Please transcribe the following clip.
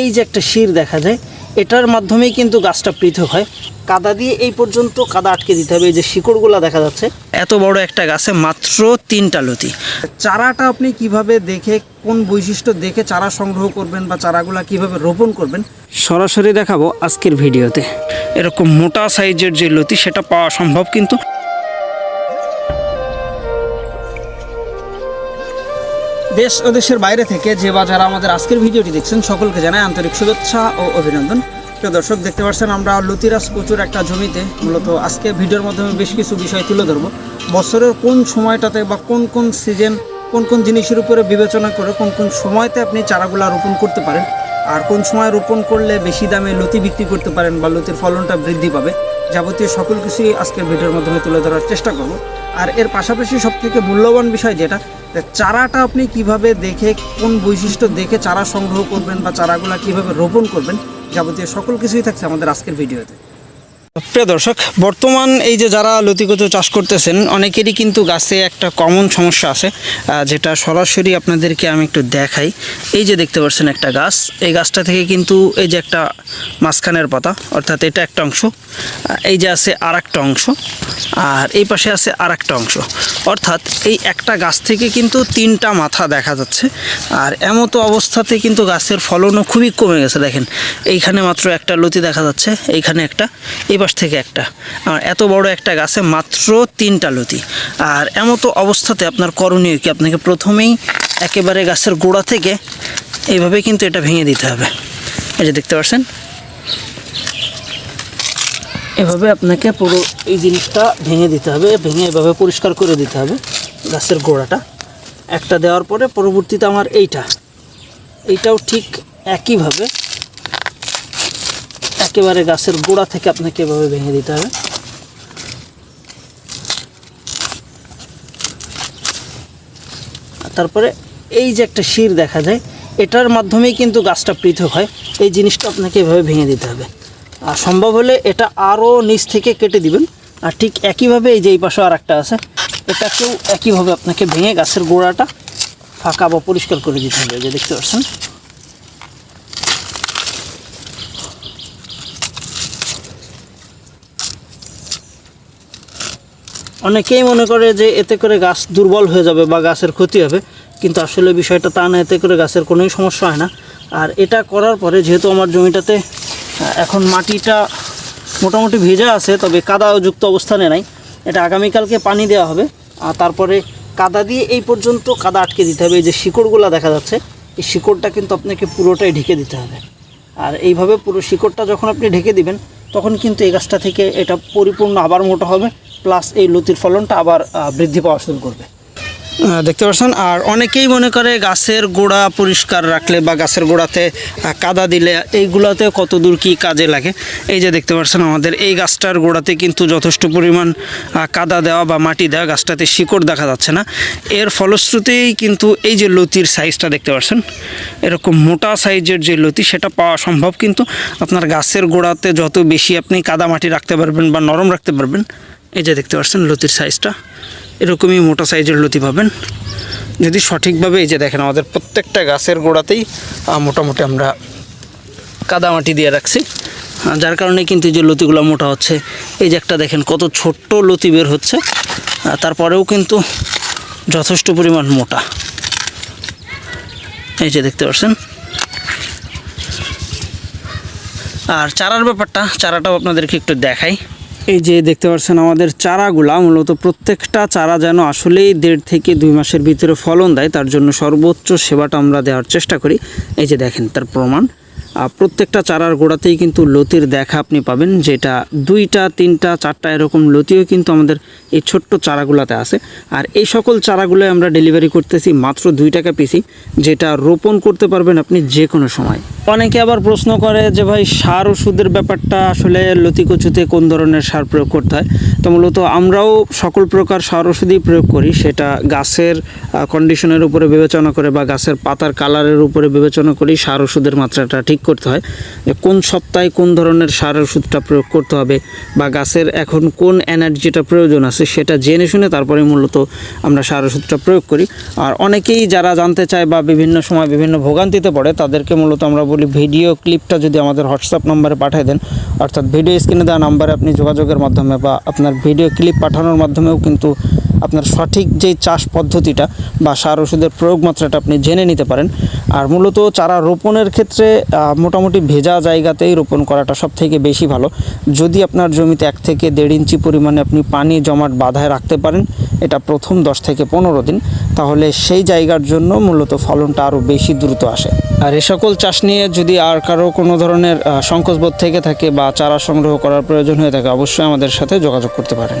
এই যে একটা শির দেখা যায় এটার মাধ্যমেই কিন্তু গাছটা পৃথক হয়। কাদা দিয়ে এই পর্যন্ত কাদা আটকে দিতে হবে এই যে শিকড়গুলো দেখা যাচ্ছে। এত বড় একটা গাছে মাত্র তিনটা লতি। চারাটা আপনি কীভাবে দেখে কোন বৈশিষ্ট্য দেখে চারা সংগ্রহ করবেন বা চারাগুলা কীভাবে রোপণ করবেন সরাসরি দেখাবো আজকের ভিডিওতে। এরকম মোটা সাইজের যে লতি সেটা পাওয়া সম্ভব কিন্তু দেশ ও দেশের বাইরে থেকে যে বা যারা আমাদের আজকের ভিডিওটি দেখছেন, সকলকে জানাই আন্তরিক শুভেচ্ছা ও অভিনন্দন। প্রিয় দর্শক, দেখতে পাচ্ছেন আমরা লতিরাজ প্রচুর একটা জমিতে মূলত আজকে ভিডিওর মাধ্যমে বেশ কিছু বিষয় তুলে ধরবো। বছরের কোন সময়টাতে বা কোন কোন সিজন, কোন কোন জিনিসের উপরে বিবেচনা করে কোন কোন সময়তে আপনি চারাগুলা রোপণ করতে পারেন? আর কোন সময় রোপণ করলে বেশি দামে লতি বিক্রি করতে পারেন বা লতির ফলনটা বৃদ্ধি পাবে? যাবতীয় সকল কিছুই আজকের ভিডিওর মাধ্যমে তুলে ধরার চেষ্টা করব। আর এর পাশাপাশি সবথেকে মূল্যবান বিষয় যেটা চারাটা আপনি কীভাবে দেখে, কোন বৈশিষ্ট্য দেখে চারা সংগ্রহ করবেন বা চারাগুলা কীভাবে রোপণ করবেন, যাবতীয় সকল কিছুই থাকছে আমাদের আজকের ভিডিওতে। প্রিয় দর্শক, বর্তমান এই যে যারা লতিকচু চাষ করতেছেন, অনেকেরই কিন্তু গাছে একটা কমন সমস্যা আছে যেটা সরাসরি আপনাদেরকে আমি একটু দেখাই। এই যে দেখতে পাচ্ছেন একটা গাছ, এই গাছটা থেকে কিন্তু এই যে একটা মাঝখানের পাতা, অর্থাৎ এটা একটা অংশ এই যে আছে আর একটা অংশ, আর এই পাশে আছে আর অংশ। অর্থাৎ এই একটা গাছ থেকে কিন্তু তিনটা মাথা দেখা যাচ্ছে, আর এমতো অবস্থাতে কিন্তু গাছের ফলনও খুবই কমে গেছে, দেখেন। এইখানে মাত্র একটা লতি দেখা যাচ্ছে, এইখানে একটা, এই পাশ থেকে একটা। আর এত বড় একটা গাছে মাত্র তিনটা লতি। আর এমতো অবস্থাতে আপনার করণীয় কি? আপনাকে প্রথমেই একেবারে গাছের গোড়া থেকে এইভাবে কিন্তু এটা ভেঙে দিতে হবে। এই যে দেখতে পাচ্ছেন? এভাবে আপনাকে পুরো এই জিনিসটা ভেঙে দিতে হবে, ভেঙে এভাবে পরিষ্কার করে দিতে হবে গাছের গোড়াটা। একটা দেওয়ার পরে পরবর্তীতে আমার এইটা। এইটাও ঠিক একইভাবে একেবারে গাছের গোড়া থেকে আপনাকে এভাবে ভেঙে দিতে হবে। তারপরে এই যে একটা শির দেখা যায়, এটার মাধ্যমেই কিন্তু গাছটা পৃথক হয়। এই জিনিসটা আপনাকে এভাবে ভেঙে দিতে হবে। আর সম্ভব হলে এটা আরও নিচ থেকে কেটে দিবেন। আর ঠিক একইভাবে এই যে এই পাশে আর একটা আছে, এটাকেও একইভাবে আপনাকে ভেঙে গাছের গোড়াটা ফাঁকা বা পরিষ্কার করে দিতে হবে। যে দেখতে পাচ্ছেন? অনেকেই মনে করে যে এতে করে গাছ দুর্বল হয়ে যাবে বা গাছের ক্ষতি হবে, কিন্তু আসলে বিষয়টা তা না, এতে করে গাছের কোনোই সমস্যা হয় না। আর এটা করার পরে যেহেতু আমার জমিটাতে এখন মাটিটা মোটামুটি ভেজা আছে, তবে কাদাযুক্ত অবস্থানে নাই। এটা আগামীকালকে পানি দেওয়া হবে, আর তারপরে কাদা দিয়ে এই পর্যন্ত কাদা আটকে দিতে হবে। এই যে শিকড়গুলো দেখা যাচ্ছে, এই শিকড়টা কিন্তু আপনাকে পুরোটাই ঢেকে দিতে হবে। আর এইভাবে পুরো শিকড়টা যখন আপনি ঢেকে দিবেন, তখন কিন্তু এই গাছটা থেকে এটা পরিপূর্ণ আবার মোটা হবে। প্লাস এই লতির ফলনটা আবার বৃদ্ধি পাওয়া শুরু করবে। দেখতে পাচ্ছেন, আর অনেকেই মনে করে গাছের গোড়া পরিষ্কার রাখলে বা গাছের গোড়াতে কাদা দিলে এইগুলোতে কত দূর কী কাজে লাগে। এই যে দেখতে পাচ্ছেন আমাদের, এই গাছটার গোড়াতে কিন্তু যথেষ্ট পরিমাণ কাদা দেওয়া বা মাটি দেওয়া গাছটাতে শিকড় দেখা যাচ্ছে না। এর ফলশ্রুতিই কিন্তু এই যে লতির সাইজটা দেখতে পাচ্ছেন, এরকম মোটা সাইজের যে লতি, সেটা পাওয়া সম্ভব। কিন্তু আপনার গাছের গোড়াতে যত বেশি আপনি কাদা মাটি রাখতে পারবেন বা নরম রাখতে পারবেন এই যে দেখতে পাচ্ছেন লতির সাইজটা, এরকমই মোটা সাইজের লতি পাবেন। যদি সঠিকভাবে এই যে দেখেন, আমাদের প্রত্যেকটা গাছের গোড়াতেই মোটামুটি আমরা কাদামাটি দিয়ে রাখছি। যার কারণে কিন্তু যে লতিগুলো মোটা হচ্ছে। এই যে একটা দেখেন, কত ছোট্ট লতি বের হচ্ছে। তারপরেও কিন্তু যথেষ্ট পরিমাণ মোটা। এই যে দেখতে পাচ্ছেন। আর চারার ব্যাপারটা, চারাটাও আপনাদেরকে একটু দেখাই। এই যে দেখতে পাচ্ছেন আমাদের চারাগুলা, মূলত প্রত্যেকটা চারা যেন আসলেই দেড় থেকে দুই মাসের ভিতরে ফলন দেয়, তার জন্য সর্বোচ্চ সেবাটা আমরা দেওয়ার চেষ্টা করি। এই যে দেখেন, তার প্রমাণ। প্রত্যেকটা চারার গোড়াতেই কিন্তু লতির দেখা আপনি পাবেন, যেটা দুইটা, তিনটা, চারটা এরকম লতিও কিন্তু আমাদের এই ছোট্ট চারাগুলোতে আছে। আর এই সকল চারাগুলো আমরা ডেলিভারি করতেছি মাত্র দুই টাকা পিসি, যেটা রোপণ করতে পারবেন আপনি যে কোনো সময়। অনেকে আবার প্রশ্ন করে যে ভাই, সার ওষুধের ব্যাপারটা আসলে লতি কচুতে কোন ধরনের সার প্রয়োগ করতে হয়? তো মূলত আমরাও সকল প্রকার সার ওষুধই প্রয়োগ করি, সেটা গাছের কন্ডিশনের উপরে বিবেচনা করে বা গাছের পাতার কালারের উপরে বিবেচনা করি, সার ওষুধের মাত্রাটা ঠিক করতে হয় যে কোন সপ্তাহে কোন ধরনের সার ওষুধটা প্রয়োগ করতে হবে বা গাছের এখন কোন এনার্জিটা প্রয়োজন আছে সেটা জেনে শুনে তারপরে মূলত আমরা সার ওষুধটা প্রয়োগ করি। আর অনেকেই যারা জানতে চায় বা বিভিন্ন সময় বিভিন্ন ভোগান্তিতে পড়ে তাদেরকে মূলত আমরা বলি ভিডিও ক্লিপটা যদি আমাদের হোয়াটসঅ্যাপ নম্বরে পাঠিয়ে দেন। অর্থাৎ ভিডিও স্ক্রিনে দেওয়া নাম্বারে আপনি যোগাযোগের মাধ্যমে বা আপনার ভিডিও ক্লিপ পাঠানোর মাধ্যমেও কিন্তু আপনার সঠিক যেই চাষ পদ্ধতিটা বা সার ওষুধের প্রয়োগ মাত্রাটা আপনি জেনে নিতে পারেন। আর মূলত চারা রোপণের ক্ষেত্রে মোটামুটি ভেজা জায়গাতেই রোপণ করাটা সব থেকে বেশি ভালো। যদি আপনার জমিতে এক থেকে দেড় ইঞ্চি পরিমাণে আপনি পানি জমাট বাধায় রাখতে পারেন, এটা প্রথম দশ থেকে পনেরো দিন, তাহলে সেই জায়গার জন্য মূলত ফলনটা আরও বেশি দ্রুত আসে। আর এ সকল চাষ নিয়ে যদি আর কারও কোনো ধরনের সংকোচবোধ থেকে থাকে বা চারা সংগ্রহ করার প্রয়োজন হয়ে থাকে, অবশ্যই আমাদের সাথে যোগাযোগ করতে পারেন।